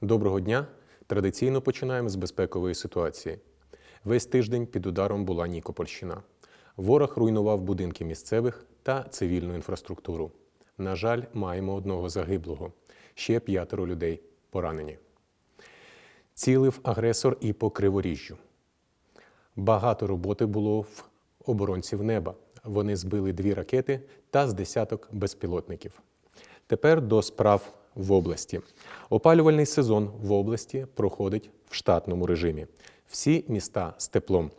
Доброго дня! Традиційно починаємо з безпекової ситуації. Весь тиждень під ударом була Нікопольщина. Ворог руйнував будинки місцевих та цивільну інфраструктуру. На жаль, маємо одного загиблого. Ще п'ятеро людей поранені. Цілив агресор і по криворіжжю. Багато роботи було в оборонців неба. Вони збили дві ракети та з десяток безпілотників. Тепер до справ в області. Опалювальний сезон в області проходить в штатному режимі. Всі міста з теплом.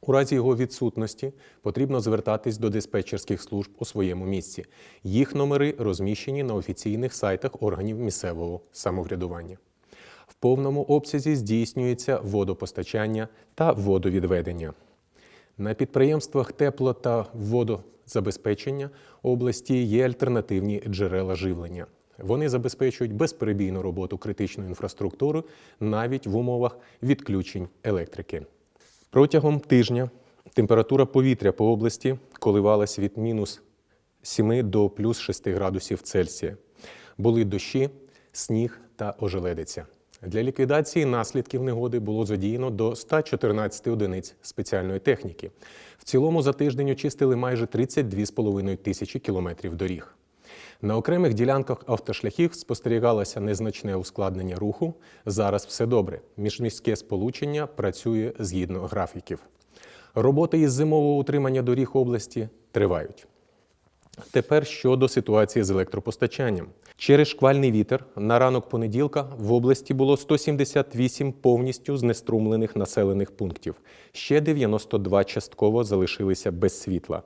У разі його відсутності потрібно звертатись до диспетчерських служб у своєму місці. Їх номери розміщені на офіційних сайтах органів місцевого самоврядування. В повному обсязі здійснюється водопостачання та водовідведення. На підприємствах тепло та водозабезпечення області є альтернативні джерела живлення. Вони забезпечують безперебійну роботу критичної інфраструктури навіть в умовах відключень електрики. Протягом тижня температура повітря по області коливалась від мінус 7 до плюс 6 градусів Цельсія. Були дощі, сніг та ожеледиця. Для ліквідації наслідків негоди було задіяно до 114 одиниць спеціальної техніки. В цілому за тиждень очистили майже 32,5 тисячі кілометрів доріг. На окремих ділянках автошляхів спостерігалося незначне ускладнення руху. Зараз все добре. Міжміське сполучення працює згідно графіків. Роботи із зимового утримання доріг області тривають. Тепер щодо ситуації з електропостачанням. Через шквальний вітер на ранок понеділка в області було 178 повністю знеструмлених населених пунктів. Ще 92 частково залишилися без світла.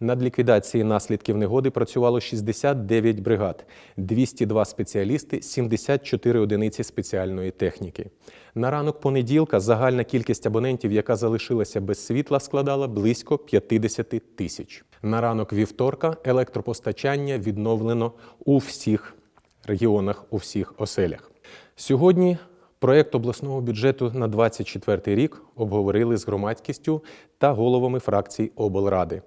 Над ліквідацією наслідків негоди працювало 69 бригад, 202 спеціалісти, 74 одиниці спеціальної техніки. На ранок понеділка загальна кількість абонентів, яка залишилася без світла, складала близько 50 тисяч. На ранок вівторка електропостачання відновлено у всіх регіонах, у всіх оселях. Сьогодні проєкт обласного бюджету на 2024 рік обговорили з громадськістю та головами фракцій облради.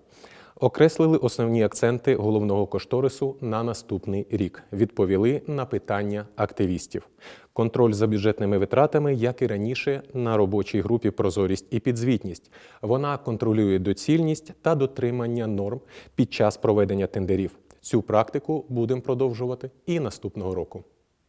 Окреслили основні акценти головного кошторису на наступний рік. Відповіли на питання активістів. Контроль за бюджетними витратами, як і раніше, на робочій групі прозорість і підзвітність. Вона контролює доцільність та дотримання норм під час проведення тендерів. Цю практику будемо продовжувати і наступного року.